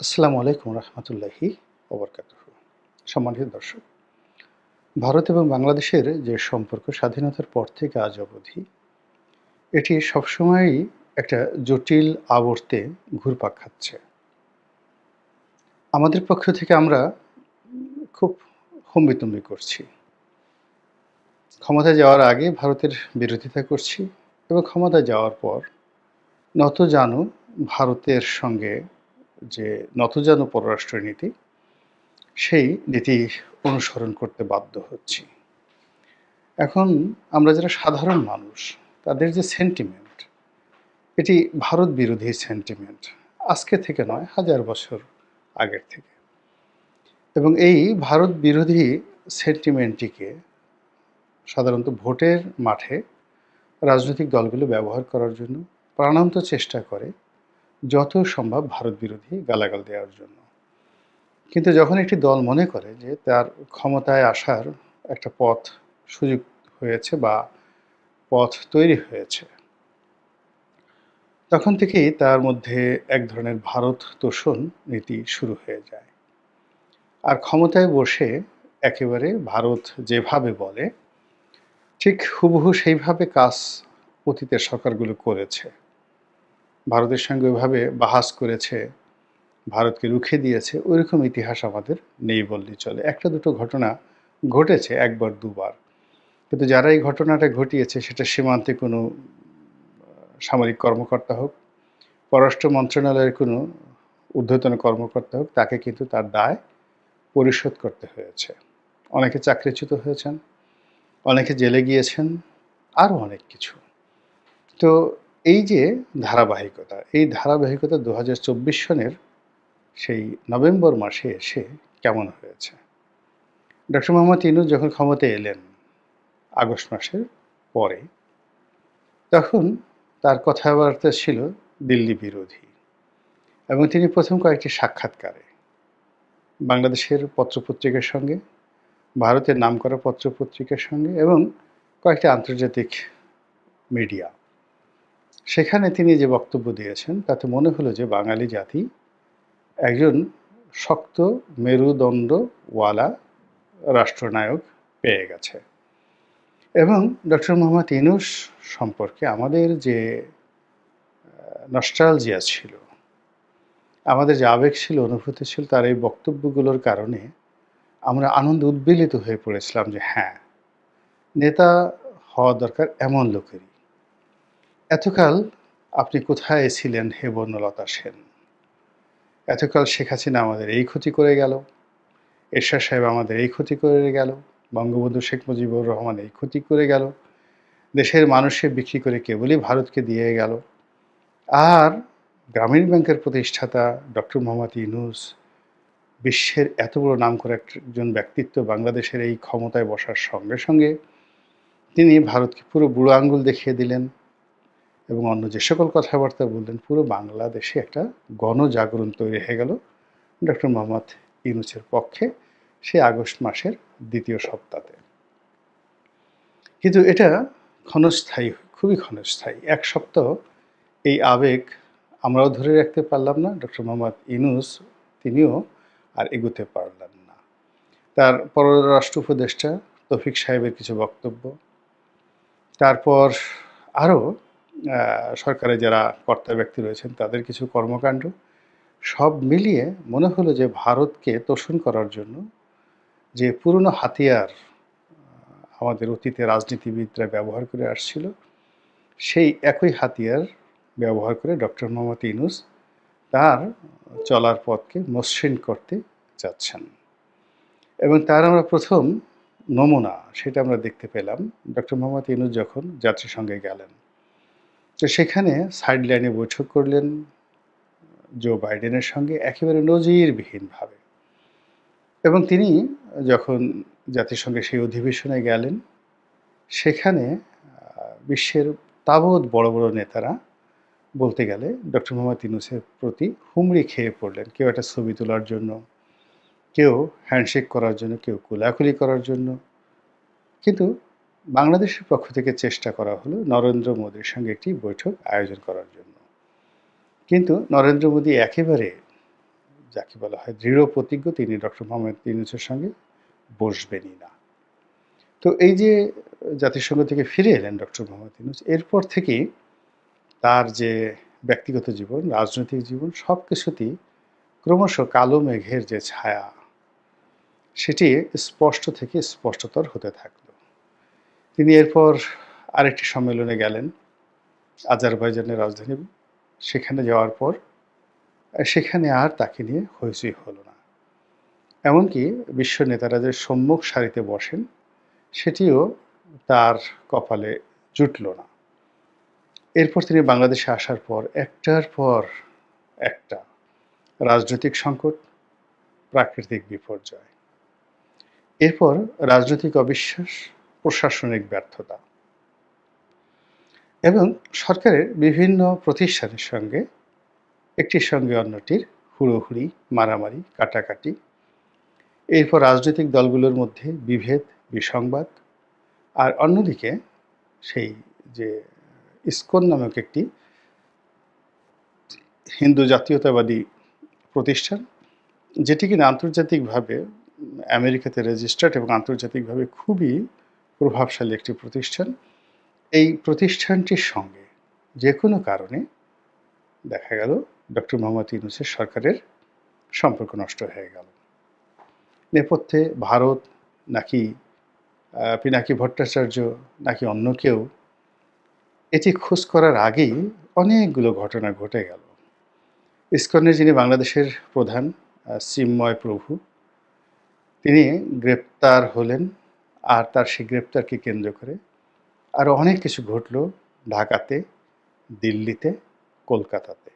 আসসালামু আলাইকুম রহমতুল্লাহি ওবরকাত সম্মানিত দর্শক, ভারত এবং বাংলাদেশের যে সম্পর্ক স্বাধীনতার পর থেকে আজ অবধি, এটি সবসময়ই একটা জটিল আবর্তে ঘুরপাক খাচ্ছে। আমাদের পক্ষ থেকে আমরা খুব হম্বিতম্বি করছি। ক্ষমতায় যাওয়ার আগে ভারতের বিরোধিতা করছি এবং ক্ষমতায় যাওয়ার পর নত জানু ভারতের সঙ্গে যে নতজানু পররাষ্ট্রনীতি, সেই নীতি অনুসরণ করতে বাধ্য হচ্ছি। এখন আমরা যারা সাধারণ মানুষ, তাদের যে সেন্টিমেন্ট এটি ভারত বিরোধী সেন্টিমেন্ট আজকে থেকে নয়, হাজার বছর আগের থেকে। এবং এই ভারত বিরোধী সেন্টিমেন্টটিকে সাধারণত ভোটের মাঠে রাজনৈতিক দলগুলো ব্যবহার করার জন্য প্রাণান্ত চেষ্টা করে যত সম্ভব ভারত বিরোধী গালাগাল দেওয়ার জন্য। কিন্তু যখন একটি দল মনে করে যে তার ক্ষমতায় আসার একটা পথ সুযোগ হয়েছে বা পথ তৈরি হয়েছে, তখন থেকেই তার মধ্যে এক ধরনের ভারত তোষণ নীতি শুরু হয়ে যায়। আর ক্ষমতায় বসে একেবারে ভারত যেভাবে বলে, ঠিক হুবহু সেইভাবে কাজ অতীতের সরকারগুলো করেছে। ভারতের সঙ্গে ওইভাবে বাহাস করেছে, ভারতকে রুখে দিয়েছে, ওইরকম ইতিহাস আমাদের নেই বললেই চলে। একটা দুটো ঘটনা ঘটেছে একবার, দুবার। কিন্তু যারা এই ঘটনাটা ঘটিয়েছে সেটা সীমান্তে কোনো সামরিক কর্মকর্তা হোক, পররাষ্ট্র মন্ত্রণালয়ের কোনো ঊর্ধ্বতন কর্মকর্তা হোক, তাকে কিন্তু তার দায় পরিশোধ করতে হয়েছে। অনেকে চাকরিচ্যুত হয়েছেন, অনেকে জেলে গিয়েছেন আরও অনেক কিছু। তো এই যে ধারাবাহিকতা, এই ধারাবাহিকতা দু হাজার চব্বিশ সনের সেই নভেম্বর মাসে এসে কেমন হয়েছে? ডক্টর মোহাম্মদ ইনুজ যখন ক্ষমতায় এলেন আগস্ট মাসের পরে, তখন তার কথাবার্তা ছিল দিল্লি বিরোধী এবং তিনি প্রথম কয়েকটি সাক্ষাৎকারে বাংলাদেশের পত্রপত্রিকার সঙ্গে, ভারতের নামকরা পত্রপত্রিকার সঙ্গে এবং কয়েকটি আন্তর্জাতিক মিডিয়া সেখানে তিনি যে বক্তব্য দিয়েছেন, তাতে মনে হলো যে বাঙালি জাতি একজন শক্ত মেরুদণ্ডওয়ালা রাষ্ট্রনায়ক পেয়ে গেছে। এবং ডক্টর মোহাম্মদ ইনুস সম্পর্কে আমাদের যে নস্টালজিয়া ছিল, আমাদের যে আবেগ ছিল, অনুভূতি ছিল, তার এই বক্তব্যগুলোর কারণে আমরা আনন্দ উদ্বেলিত হয়ে পড়েছিলাম যে হ্যাঁ নেতা হওয়া দরকার এমন লোকেরই। এতকাল আপনি কোথায় ছিলেন হে বর্ণলতা সেন? এতকাল শেখ হাসিনা আমাদের এই ক্ষতি করে গেল, এরশাদ সাহেব আমাদের এই ক্ষতি করে গেল, বঙ্গবন্ধু শেখ মুজিবুর রহমান এই ক্ষতি করে গেল, দেশের মানুষকে বিক্রি করে কেবলই ভারতকে দিয়ে গেল। আর গ্রামীণ ব্যাংকের প্রতিষ্ঠাতা ডক্টর মোহাম্মদ ইউনুস বিশ্বের এত বড় নাম করে একজন ব্যক্তিত্ব বাংলাদেশের এই ক্ষমতায় বসার সঙ্গে সঙ্গে তিনি ভারতকে পুরো বুড়ো আঙ্গুল দেখিয়ে দিলেন। এবং অন্য যে সকল কথাবার্তা বললেন, পুরো বাংলাদেশে একটা গণজাগরণ তৈরি হয়ে গেল। ডক্টর মোহাম্মদ ইউনুসের পক্ষে সে আগস্ট মাসের দ্বিতীয় সপ্তাহে কিন্তু এটা ক্ষণস্থায়ী, খুবই ক্ষণস্থায়ী। এক সপ্তাহ এই আবেগ আমরাও ধরে রাখতে পারলাম না, ডক্টর মোহাম্মদ ইনুস তিনিও আর এগোতে পারলেন না। তার পররাষ্ট্র উপদেষ্টা তফিক সাহেবের কিছু বক্তব্য। তারপর আরও সরকারে যারা কর্তা ব্যক্তি রয়েছেন, তাদের কিছু কর্মকাণ্ড। সব মিলিয়ে মনে হলো যে ভারতকে তোষণ করার জন্য যে পুরনো হাতিয়ার আমাদের অতীতে রাজনীতিবিদরা ব্যবহার করে আসছিল, সেই একই হাতিয়ার ব্যবহার করে ডক্টর মোহাম্মদ ইনুস তার চলার পথকে মসৃণ করতে যাচ্ছেন। এবং তার আমরা প্রথম নমুনা, সেটা আমরা দেখতে পেলাম। ডক্টর মোহাম্মদ ইনুস যখন যাত্রীর সঙ্গে গেলেন তো সেখানে সাইড লাইনে বৈঠক করলেন জো বাইডেনের সঙ্গে একেবারে নজিরবিহীনভাবে। এবং তিনি যখন জাতিসংঘে সেই অধিবেশনে গেলেন, সেখানে বিশ্বের তাবৎ বড় বড় নেতারা বলতে গেলে ডক্টর মোহাম্মদ ইনুসের প্রতি হুমড়ি খেয়ে পড়লেন। কেউ একটা ছবি তোলার জন্য, কেউ হ্যান্ডশেক করার জন্য, কেউ কোলাকুলি করার জন্য। কিন্তু বাংলাদেশের পক্ষ থেকে চেষ্টা করা হলো নরেন্দ্র মোদীর সঙ্গে একটি বৈঠক আয়োজন করার জন্য। কিন্তু নরেন্দ্র মোদী একেবারে যাকে বলা হয় দৃঢ় প্রতিজ্ঞ, তিনি ডক্টর মোহাম্মদ ইউনুসের সঙ্গে বসবেনই না। তো এই যে জাতিসংঘ থেকে ফিরে এলেন ডক্টর মোহাম্মদ ইউনুস, এরপর থেকেই তার যে ব্যক্তিগত জীবন, রাজনৈতিক জীবন সব কিছুতেই ক্রমশ কালো মেঘের যে ছায়া, সেটি স্পষ্ট থেকে স্পষ্টতর হতে থাকল। তিনি এরপর আরেকটি সম্মেলনে গেলেন, আজারবাইজানের রাজধানী, সেখানে যাওয়ার পর, সেখানে আর তাকে নিয়ে হইচই হলো না। এমনকি বিশ্ব নেতারা যে সম্মুখ সারিতে বসেন, সেটিও তার কপালে জুটল না। এরপর তিনি বাংলাদেশে আসার পর, একটার পর একটা রাজনৈতিক সংকট, প্রাকৃতিক বিপর্যয়। এরপর রাজনৈতিক অবিশ্বাস প্রশাসনিক ব্যর্থতা। এবং সরকারের বিভিন্ন প্রতিষ্ঠানের সঙ্গে একটির সঙ্গে অন্যটির হুড়োহুড়ি, মারামারি, কাটাকাটি। এরপর রাজনৈতিক দলগুলোর মধ্যে বিভেদ, বিসংবাদ। আর অন্যদিকে সেই যে ইস্কন নামক একটি হিন্দু জাতীয়তাবাদী প্রতিষ্ঠান, যেটি কিনা আন্তর্জাতিকভাবে আমেরিকাতে রেজিস্টার্ড এবং আন্তর্জাতিকভাবে খুবই প্রভাবশালী একটি প্রতিষ্ঠান। এই প্রতিষ্ঠানটির সঙ্গে যে কোনো কারণে দেখা গেল ডক্টর মোহাম্মদ ইউনুসের সরকারের সম্পর্ক নষ্ট হয়ে গেল। নেপথ্যে ভারত নাকি পিনাকি ভট্টাচার্য নাকি অন্য কেউ, এটি খোঁজ করার আগেই অনেকগুলো ঘটনা ঘটে গেল। ইস্কনের যিনি বাংলাদেশের প্রধান চিন্ময় প্রভু, তিনি গ্রেপ্তার হলেন আর তার সেই গ্রেপ্তারকে কেন্দ্র করে। আরও অনেক কিছু ঘটল ঢাকাতে, দিল্লিতে, কলকাতাতে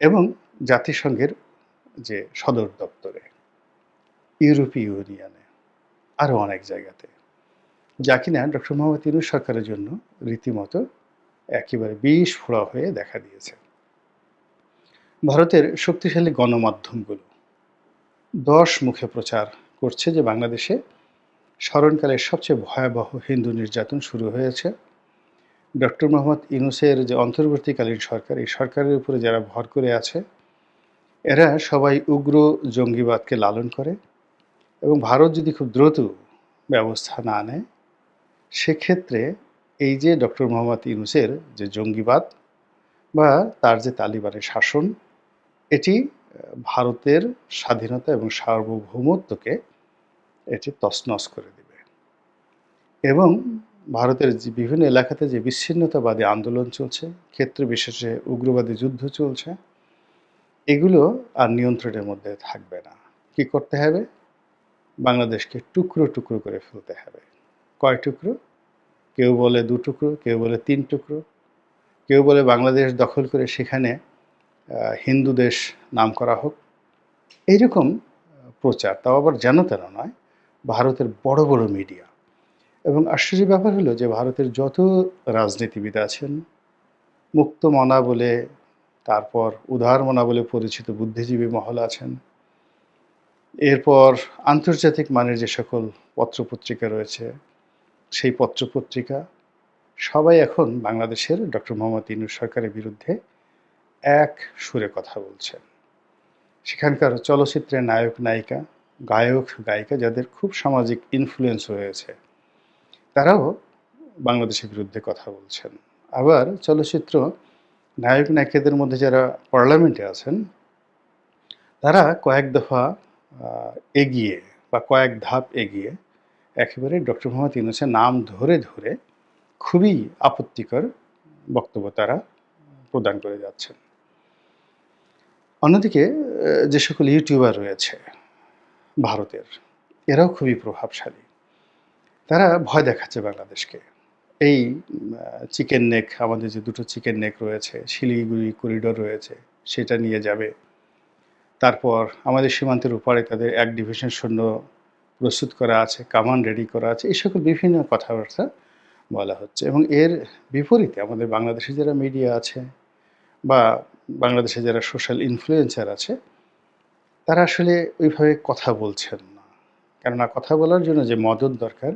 এবং জাতিসংঘের যে সদর দপ্তরে, ইউরোপীয় ইউনিয়নে আরও অনেক জায়গাতে। যা কিনা ডক্টর মোহাম্মদ ইউনুস সরকারের জন্য রীতিমতো একেবারে বিষ ফোড়া হয়ে দেখা দিয়েছে। ভারতের শক্তিশালী গণমাধ্যমগুলো দশ মুখে প্রচার করছে যে বাংলাদেশে স্মরণকালের সবচেয়ে ভয়াবহ হিন্দু নির্যাতন শুরু হয়েছে। ডক্টর মোহাম্মদ ইউনুসের যে অন্তর্বর্তীকালীন সরকার, এই সরকারের উপরে যারা ভর করে আছে, এরা সবাই উগ্র জঙ্গিবাদকে লালন করে এবং ভারত যদি খুব দ্রুত ব্যবস্থা না নেয়, সেক্ষেত্রে এই যে ডক্টর মোহাম্মদ ইউনুসের যে জঙ্গিবাদ বা তার যে তালিবানের শাসন, এটি ভারতের স্বাধীনতা এবং সার্বভৌমত্বকে এটি তছনছ করে দেবে। এবং ভারতের যে বিভিন্ন এলাকাতে যে বিচ্ছিন্নতাবাদী আন্দোলন চলছে, ক্ষেত্র বিশেষে উগ্রবাদী যুদ্ধ চলছে, এগুলো আর নিয়ন্ত্রণের মধ্যে থাকবে না। কি করতে হবে? বাংলাদেশকে টুকরো টুকরো করে ফেলতে হবে। কয় টুকরো? কেউ বলে দু টুকরো, কেউ বলে তিন টুকরো, কেউ বলে বাংলাদেশ দখল করে সেখানে হিন্দু দেশ নাম করা হোক। এইরকম প্রচার। তাও আবার যেন তেন নয় ভারতের বড় বড় মিডিয়া এবং আশ্চর্য ব্যাপার হলো যে ভারতের যত রাজনীতিবিদ আছেন, মুক্ত মনা বলে তারপর উদার মনা বলে পরিচিত বুদ্ধিজীবী মহল আছেন, এরপর আন্তর্জাতিক মানের যে সকল পত্রপত্রিকা রয়েছে, সেই পত্রপত্রিকা সবাই এখন বাংলাদেশের ডক্টর মোহাম্মদ ইনুর সরকারের বিরুদ্ধে এক সুরে কথা বলছেন। সেখানকার চলচ্চিত্রের নায়ক, নায়িকা গায়ক, গায়িকা যাদের খুব সামাজিক ইনফ্লুয়েন্স হয়েছে তারাও বাংলাদেশের বিরুদ্ধে কথা বলছেন। আবার চলচ্চিত্র নায়ক নায়িকাদের মধ্যে যারা পার্লামেন্টে আছেন, তারা কয়েক দফা এগিয়ে বা কয়েক ধাপ এগিয়ে একেবারে ডক্টর মোহাম্মদ ইউনুসের নাম ধরে ধরে খুবই আপত্তিকর বক্তব্য তারা প্রদান করে যাচ্ছেন। অন্যদিকে যে সকল ইউটিউবার রয়েছে ভারতের। এরাও খুবই প্রভাবশালী। তারা ভয় দেখাচ্ছে বাংলাদেশকে। এই চিকেন নেক আমাদের যে দুটো চিকেন নেক রয়েছে, শিলিগুড়ি করিডোর রয়েছে, সেটা নিয়ে যাবে। তারপর আমাদের সীমান্তের উপরে তাদের এক ডিভিশন সৈন্য প্রস্তুত করা আছে, কামান রেডি করা আছে, এই সকল বিভিন্ন কথাবার্তা বলা হচ্ছে। এবং এর বিপরীতে আমাদের বাংলাদেশে যারা মিডিয়া আছে বা বাংলাদেশে যারা সোশ্যাল ইনফ্লুয়েন্সার আছে তারা আসলে ওইভাবে কথা বলছেন না। কেননা কথা বলার জন্য যে মদত দরকার,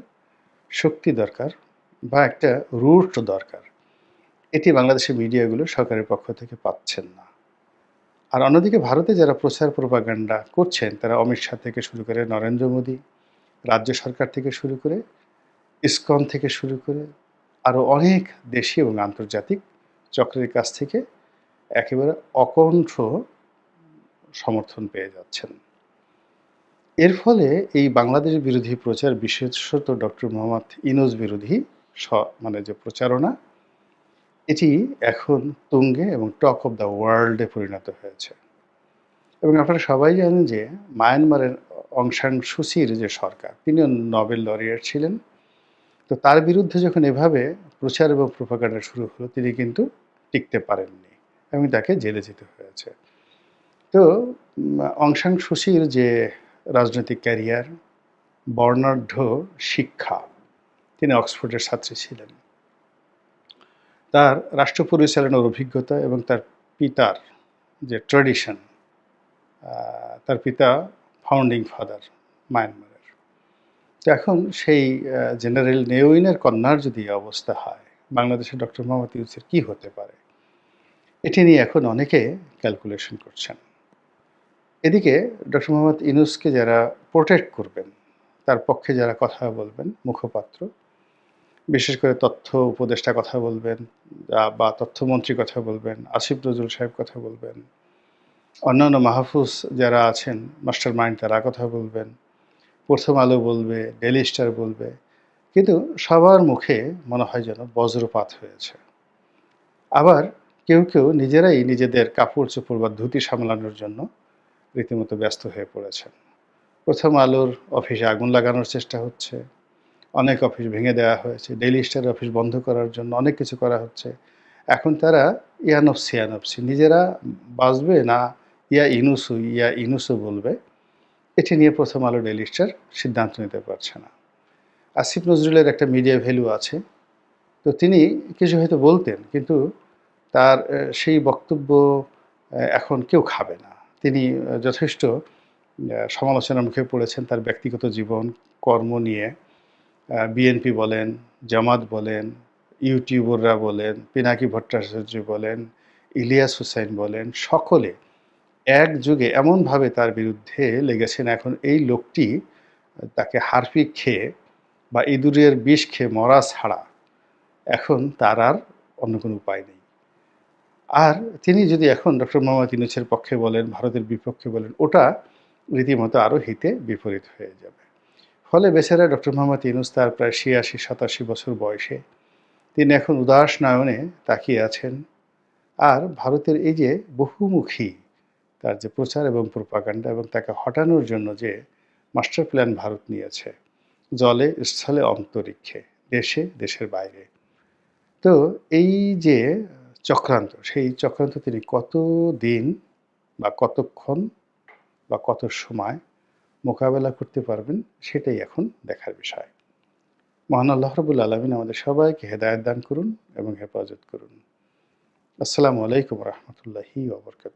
শক্তি দরকার বা একটা রুট দরকার, এটি বাংলাদেশের মিডিয়াগুলো সরকারের পক্ষ থেকে পাচ্ছেন না। আর অন্যদিকে ভারতে যারা প্রচার প্রপাগান্ডা করছেন, তারা অমিত শাহ থেকে শুরু করে নরেন্দ্র মোদী, রাজ্য সরকার থেকে শুরু করে, ইসকন থেকে শুরু করে, আরও অনেক দেশি এবং আন্তর্জাতিক চক্রের কাছ থেকে একেবারে অকণ্ঠ সমর্থন পেয়ে যাচ্ছেন। এর ফলে এই বাংলাদেশ বিরোধী প্রচার বিশেষত ডক্টর মোহাম্মদ ইনোজ বিরোধী স মানে যে প্রচারণা, এটি এখন তুঙ্গে এবং টক অফ দ্য ওয়ার্ল্ডে পরিণত হয়েছে। এবং আপনারা সবাই জানেন যে মায়ানমারের অংশান সুচির যে সরকার, তিনিও নোবেল লরিয়ার ছিলেন। তো তার বিরুদ্ধে যখন এভাবে প্রচার এবং প্রোপাগান্ডা শুরু হলো, তিনি কিন্তু টিকতে পারেননি এবং তাকে জেলে যেতে হয়েছে। তো অংশান সুচির যে রাজনৈতিক ক্যারিয়ার, বর্ণাঢ্য শিক্ষা, তিনি অক্সফোর্ডের ছাত্রী ছিলেন। তার রাষ্ট্র পরিচালনার অভিজ্ঞতা এবং তার পিতার যে ট্র্যাডিশন তার পিতা ফাউন্ডিং ফাদার মায়ানমারের তো এখন সেই জেনারেল নেওইনের কন্যার যদি অবস্থা হয়, বাংলাদেশের ডক্টর মোহাম্মদ ইউসের কী হতে পারে? এটি নিয়ে এখন অনেকে ক্যালকুলেশন করছেন। এদিকে ডক্টর মোহাম্মদ ইনুসকে যারা প্রোটেক্ট করবেন, তার পক্ষে যারা কথা বলবেন, মুখপাত্র, বিশেষ করে তথ্য উপদেষ্টা কথা বলবেন বা তথ্যমন্ত্রী কথা বলবেন, আসিফ নজরুল সাহেব কথা বলবেন, অন্যান্য মাহফুজ যারা আছেন মাস্টার মাইন্ড তারা কথা বলবেন, প্রথম আলো বলবে ডেলি স্টার বলবে, কিন্তু সবার মুখে মনে হয় যেন বজ্রপাত হয়েছে। আবার কেউ কেউ নিজেরাই নিজেদের কাপড় চোপড় বা ধুতি সামলানোর জন্য রীতিমতো ব্যস্ত হয়ে পড়েছেন প্রথম আলোর অফিসে আগুন লাগানোর চেষ্টা হচ্ছে। অনেক অফিস ভেঙে দেওয়া হয়েছে। ডেইলি স্টার অফিস বন্ধ করার জন্য অনেক কিছু করা হচ্ছে। এখন তারা ইয়ানফসি ইয়ানফসি নিজেরা বাঁচবে না ইয়া ইনুসু ইয়া ইনুসু বলবে? এটি নিয়ে প্রথম আলো ডেইলি স্টার সিদ্ধান্ত নিতে পারছে না। আসিফ নজরুলের একটা মিডিয়া ভ্যালু আছে। তো তিনি কিছু হয়তো বলতেন, কিন্তু তার সেই বক্তব্য এখন কেউ খাবে না। তিনি যথেষ্ট সমালোচনার মুখে পড়েছেন তার ব্যক্তিগত জীবন, কর্ম নিয়ে। বিএনপি বলেন, জামাত বলেন, ইউটিউবাররা বলেন, পিনাকি ভট্টাচার্য বলেন, ইলিয়াস হুসাইন বলেন, সকলে এক যুগে এমনভাবে তার বিরুদ্ধে লেগেছেন। এখন এই লোকটি তাকে হারপিক খেয়ে বা ইঁদুরের বিষ খেয়ে মরা ছাড়া এখন তার আর অন্য কোনো উপায় নেই। আর তিনি যদি এখন ডক্টর মোহাম্মদ ইনুসের পক্ষে বলেন, ভারতের বিপক্ষে বলেন, ওটা রীতিমতো আরও হিতে বিপরীত হয়ে যাবে। ফলে বেচারা ডক্টর মোহাম্মদ ইনুস তার প্রায় ছিয়াশি, সাতাশি বছর বয়সে তিনি এখন উদাস নয়নে তাকিয়ে আছেন। আর ভারতের এই যে বহুমুখী তার যে প্রচার এবং প্রপাগান্ডা এবং তাকে হটানোর জন্য যে মাস্টার প্ল্যান ভারত নিয়েছে, জলে, স্থলে, অন্তরিক্ষে, দেশে, দেশের বাইরে। তো এই যে চক্রান্ত। সেই চক্রান্ত তিনি কত দিন বা কতক্ষণ বা কত সময় মোকাবেলা করতে পারবেন সেটাই এখন দেখার বিষয়। মহান আল্লাহ রবুল আলমিন আমাদের সবাইকে হেদায়ত দান করুন এবং হেফাজত করুন। আসসালামু আলাইকুম রহমতুল্লাহি ওবরকাত